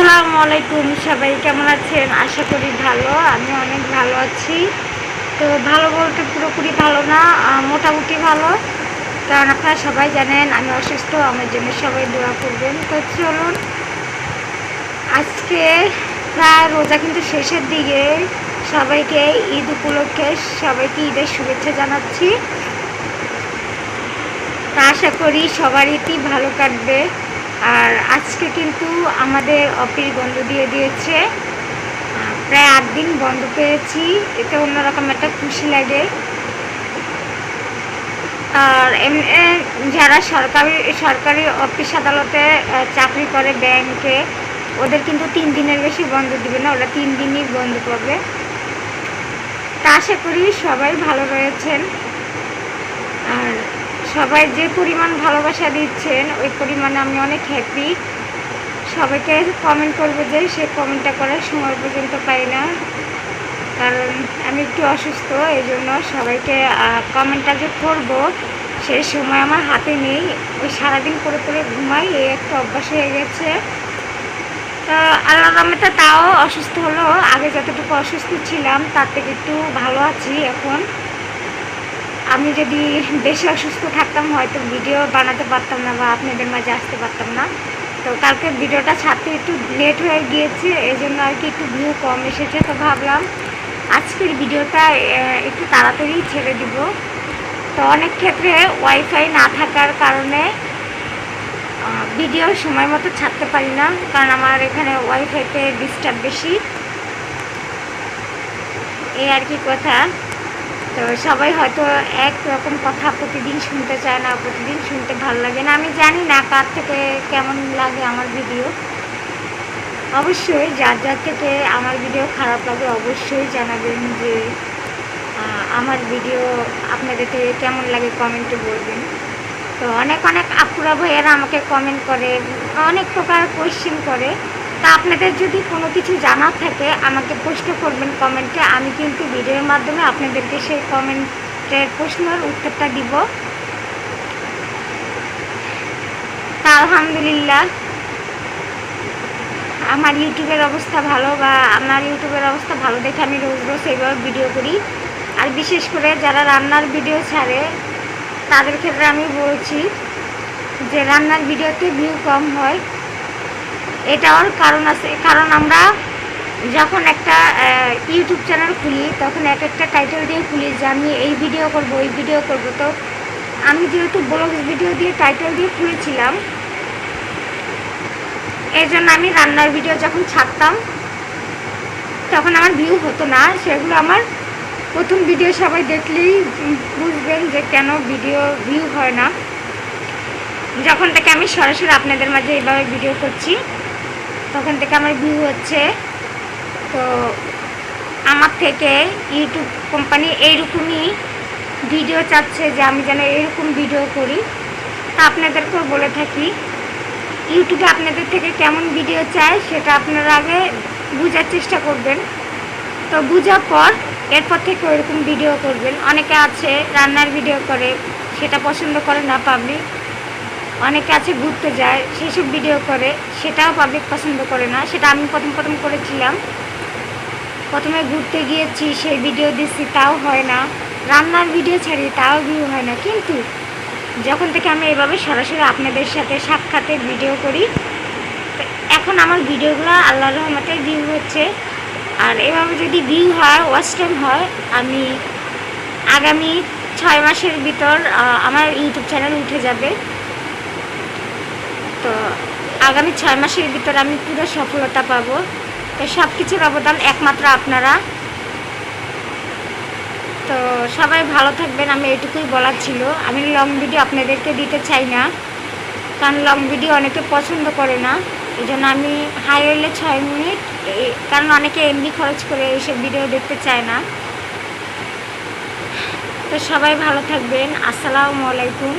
আসসালামু আলাইকুম, সবাই কেমন আছেন? আশা করি ভালো, আমি অনেক ভালো আছি। তো ভালো বলতে পুরোপুরি ভালো না মোটামুটি ভালো। কারণ আপনারা সবাই জানেন, আমি অসুস্থ, আমার জন্য সবাই দোয়া করবেন। তো চলুন, আজকে প্রায় রোজা কিন্তু শেষের দিকে। সবাইকে ঈদ উপলক্ষে সবাইকে ঈদের শুভেচ্ছা জানাচ্ছি। তা আশা করি সবার ঈদই ভালো কাটবে। আর আজকে কিন্তু আমাদের অফিস বন্ধ দিয়ে দিয়েছে। প্রায় আট দিন বন্ধ পেয়েছি। এতে অন্যরকম একটা খুশি লাগে। আর এমনি যারা সরকারি সরকারি অফিস আদালতে চাকরি করে ব্যাংকে, ওদের কিন্তু তিন দিনের বেশি বন্ধ দিবে না। ওরা তিন দিনই বন্ধ পাবে তা আশা করি সবাই ভালো রয়েছেন। আর সবাই যে পরিমাণ ভালোবাসা দিচ্ছেন, ওই পরিমাণে আমি অনেক হ্যাপি সবাইকে কমেন্ট করব যে সে কমেন্টটা করার সময় পর্যন্ত পাই না। কারণ আমি একটু অসুস্থ, এই জন্য সবাইকে কমেন্টটা যে করব সেই সময় আমার হাতে নেই। ওই সারাদিন করে করে ঘুমাই, এই একটা অভ্যাস হয়ে গেছে। তা আল্লাহ রহমতে তাও অসুস্থ হলো। আগে যতটুকু অসুস্থ ছিলাম, তার থেকে একটু ভালো আছি এখন। আমি যদি বেশি অসুস্থ থাকতাম, হয়তো ভিডিও বানাতে পারতাম না বা আপনাদের মাঝে আসতে পারতাম না। তো কালকে ভিডিওটা ছাড়তে একটু লেট হয়ে গিয়েছে, এই জন্য আর কি একটু ভিউ কম এসেছে, তো ভাবলাম আজকের ভিডিওটা একটু তাড়াতাড়ি ছেড়ে দিব। তো অনেক ক্ষেত্রে ওয়াইফাই না থাকার কারণে ভিডিও সময় মতো ছাড়তে পারি না, কারণ আমার এখানে ওয়াইফাইতে ডিস্টার্ব বেশি। এই আর কি কথা। তো সবাই হয়তো এক রকম কথা প্রতিদিন শুনতে চায় না, প্রতিদিন শুনতে ভালো লাগে না। আমি জানি না কার থেকে কেমন লাগে আমার ভিডিও। অবশ্যই যার যার থেকে আমার ভিডিও খারাপ লাগে অবশ্যই জানাবেন যে আমার ভিডিও আপনাদের থেকে কেমন লাগে কমেন্টে বলবেন। তো অনেক অনেক আপুরা ভাইয়েরা আমাকে কমেন্ট করে, অনেক প্রকার কোয়েশ্চেন করে। তা আপনাদের যদি কোনো কিছু জানার থাকে, আমাকে প্রশ্ন করবেন কমেন্টে। আমি কিন্তু ভিডিওর মাধ্যমে আপনাদেরকে সেই কমেন্টের প্রশ্নের উত্তরটা দিব। তা আলহামদুলিল্লাহ। আমার ইউটিউবের অবস্থা ভালো বা আমার ইউটিউবের অবস্থা ভালো দেখে আমি রোজ রোজ এইভাবে ভিডিও করি। আর বিশেষ করে যারা রান্নার ভিডিও ছাড়ে, তাদের ক্ষেত্রে আমি বলছি যে রান্নার ভিডিওতে ভিউ কম হয়। এটার কারণ আছে, কারণ আমরা যখন একটা ইউটিউব চ্যানেল খুলি, তখন এক একটা টাইটেল দিয়ে খুলি যে আমি এই ভিডিও করব, এই ভিডিও করব। তো আমি যেহেতু ব্লগ ভিডিও দিয়ে টাইটেল দিয়ে খুলেছিলাম এই জন্য আমি রান্নার ভিডিও যখন ছাড়তাম, তখন আমার ভিউ হতো না। সেগুলো আমার প্রথম ভিডিও সবাই দেখলেই বুঝবেন যে কেন ভিডিও ভিউ হয় না। যখন থেকে আমি সরাসরি আপনাদের মাঝে এইভাবে ভিডিও করছি তখন থেকে আমার ভিউ হচ্ছে। তো আমার থেকে ইউটিউব কোম্পানি এইরকমই ভিডিও চাচ্ছে যে আমি যেন এরকম ভিডিও করি। তা আপনাদেরকেও বলে থাকি, ইউটিউবে আপনাদের থেকে কেমন ভিডিও চাই সেটা আপনারা আগে বোঝার চেষ্টা করবেন। তো বোঝার পর এরপর থেকে ওইরকম ভিডিও করবেন। অনেকে আছে রান্নার ভিডিও করে, সেটা পছন্দ করে না, পাবলিক। অনেকে আছে ঘুরতে যায়, সেসব ভিডিও করে, সেটাও পাবলিক পছন্দ করে না, সেটা আমি প্রথম প্রথম করেছিলাম। প্রথমে ঘুরতে গিয়েছি, সেই ভিডিও দিচ্ছি তাও হয় না। রান্নার ভিডিও ছাড়ি, তাও ভিউ হয় না। কিন্তু যখন থেকে আমি এভাবে সরাসরি আপনাদের সাথে সাক্ষাতে ভিডিও করি এখন আমার ভিডিওগুলো আল্লাহ রহমতে ভিউ হচ্ছে। আর এভাবে যদি ভিউ হয় ওয়াচ টাইম হয়, আমি আগামী ছয় মাসের ভিতর আমার ইউটিউব চ্যানেল উঠে যাবে। তো আগামী ছয় মাসের ভিতরে আমি পুরো সফলতা পাবো। তো সব কিছুর অবদান একমাত্র আপনারা। তো সবাই ভালো থাকবেন, আমি এটুকুই বলার ছিল। আমি লং ভিডিও আপনাদেরকে দিতে চাই না, কারণ লং ভিডিও অনেকে পছন্দ করে না। এই জন্য আমি হাই হইলে ছয় মিনিট কারণ অনেকে এমনি খরচ করে এইসব ভিডিও দেখতে চায় না। তো সবাই ভালো থাকবেন, আসসালামু আলাইকুম।